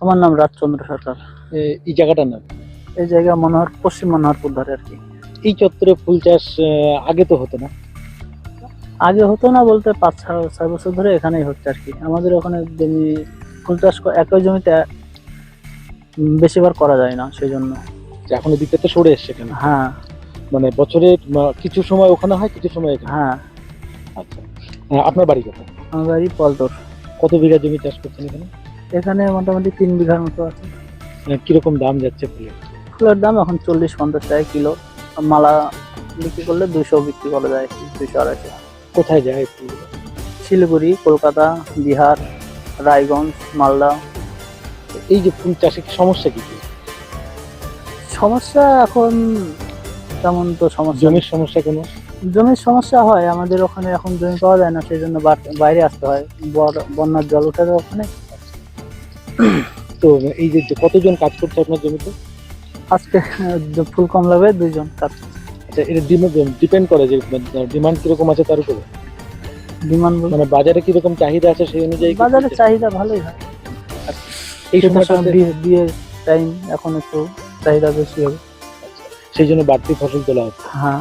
আমার নাম রাজচন্দ্র সরকার। এই জায়গাটার নাম? এই জায়গা মনোহর পশ্চিম মনোহরপুর ধরে আর কি। এই চত্বরে ফুল চাষ আগে তো হতো না? আগে হতো না বলতে পাঁচ ছয় বছর ধরে এখানেই হচ্ছে আর কি। আমাদের ওখানে জমি ফুল চাষ একই জমিতে বেশিবার করা যায় না সেই জন্য যে এখন ওদিকে তো সরে এসছে কেন হ্যাঁ। মানে বছরে কিছু সময় ওখানে হয় কিছু সময় এখানে। হ্যাঁ। আচ্ছা। আহ, আপনার বাড়ি কোথায়? আমার বাড়ি পলতর কত বিঘা জমি চাষ করছেন এখানে? এখানে মোটামুটি তিন বিঘার মতো আছে। আহ, কীরকম দাম যাচ্ছে ফুলের? ফুলের দাম এখন চল্লিশ পঞ্চাশ টাকা কিলো। মালা বিক্রি করলে দুশো বিক্রি করা যায় দুশো আড়াইশো। কোথায় যায় ফুলগুলো? শিলিগুড়ি কলকাতা বিহার রায়গঞ্জ মালদা। এই যে ফুল চাষে কি সমস্যা কি? সমস্যা এখন তেমন তো সমস্যা জমির সমস্যা কোনো? জমির সমস্যা হয় আমাদের ওখানে এখন জমি পাওয়া যায় না সেই জন্য বাইরে আসতে হয়। বন্যার জল উঠে ওখানে। তো এই যে কতজন কাজ করছে আপনার জমিতে? আজকে ফুল কম লাগবে দুইজন কাজ আচ্ছা এটা ডিপেন্ড করে যে ডিমান্ড কীরকম আছে তার উপরে? ডিমান্ড মানে বাজারে কীরকম চাহিদা আছে সেই অনুযায়ী বাজারে চাহিদা ভালোই হয়। এই শীতের সময় সময়টাতে বিয়ে- বিয়ের টাইম এখন একটু চাহিদা বেশি হবে। সেই জন্য বাড়তি ফসল তোলা হচ্ছে। হ্যাঁ।